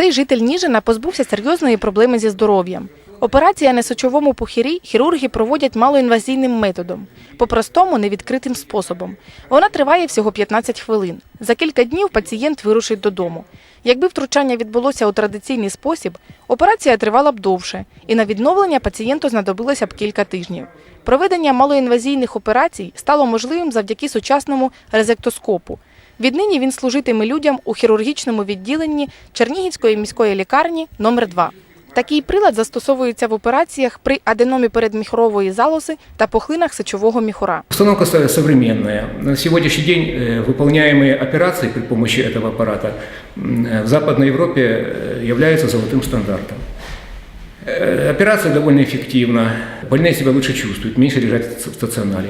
Цей житель Ніжина позбувся серйозної проблеми зі здоров'ям. Операція на сечовому пухирі хірурги проводять малоінвазійним методом, по-простому невідкритим способом. Вона триває всього 15 хвилин. За кілька днів пацієнт вирушить додому. Якби втручання відбулося у традиційний спосіб, операція тривала б довше, і на відновлення пацієнту знадобилося б кілька тижнів. Проведення малоінвазійних операцій стало можливим завдяки сучасному резектоскопу. Віднині він служитиме людям у хірургічному відділенні Чернігівської міської лікарні номер 2 Такий прилад застосовується в операціях при аденомі передміхрової залози та пухлинах сечового міхура. Установка со- современная. На сегодняшний день э, выполняемые операции при помощи этого аппарата м, э, в Западной Европе э, являются золотым стандартом. Э, Операция довольно эффективна, больные себя лучше чувствуют, меньше лежат в стационаре.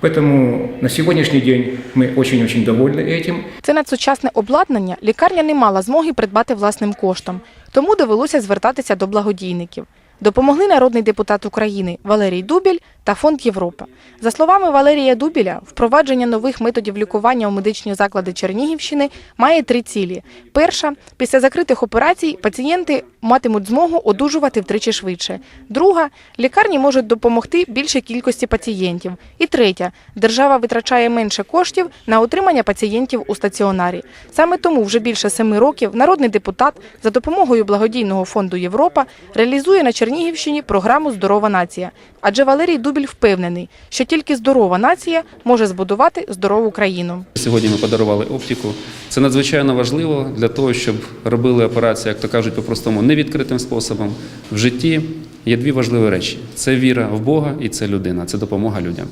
Поэтому на сегодняшний день мы очень-очень довольны этим. Це надсучасне обладнання лікарня не мала змоги придбати власним коштом, тому довелося звертатися до благодійників. Допомогли народний депутат України Валерій Дубіль та Фонд Європа. За словами Валерія Дубіля, впровадження нових методів лікування у медичні заклади Чернігівщини має три цілі. Перша після закритих операцій пацієнти матимуть змогу одужувати втричі швидше. Друга лікарні можуть допомогти більшій кількості пацієнтів. І третя держава витрачає менше коштів на утримання пацієнтів у стаціонарі. Саме тому вже більше семи років народний депутат за допомогою благодійного фонду Європа реалізує на Чернігівщині програму Здорова нація. Адже Валерій Дубіль впевнений, що тільки здорова нація може збудувати здорову країну. Сьогодні ми подарували оптику. Це надзвичайно важливо для того, щоб робили операції, як то кажуть, по-простому невідкритим способом. В житті є дві важливі речі: це віра в Бога і це людина, це допомога людям.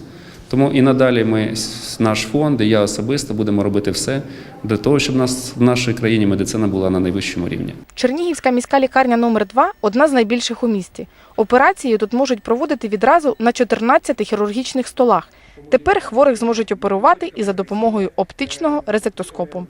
Тому і надалі ми, наш фонд, і я особисто будемо робити все для того, щоб нас в нашій країні медицина була на найвищому рівні. Чернігівська міська лікарня номер 2 одна з найбільших у місті. Операції тут можуть проводити відразу на 14 хірургічних столах. Тепер хворих зможуть оперувати і за допомогою оптичного резектоскопу.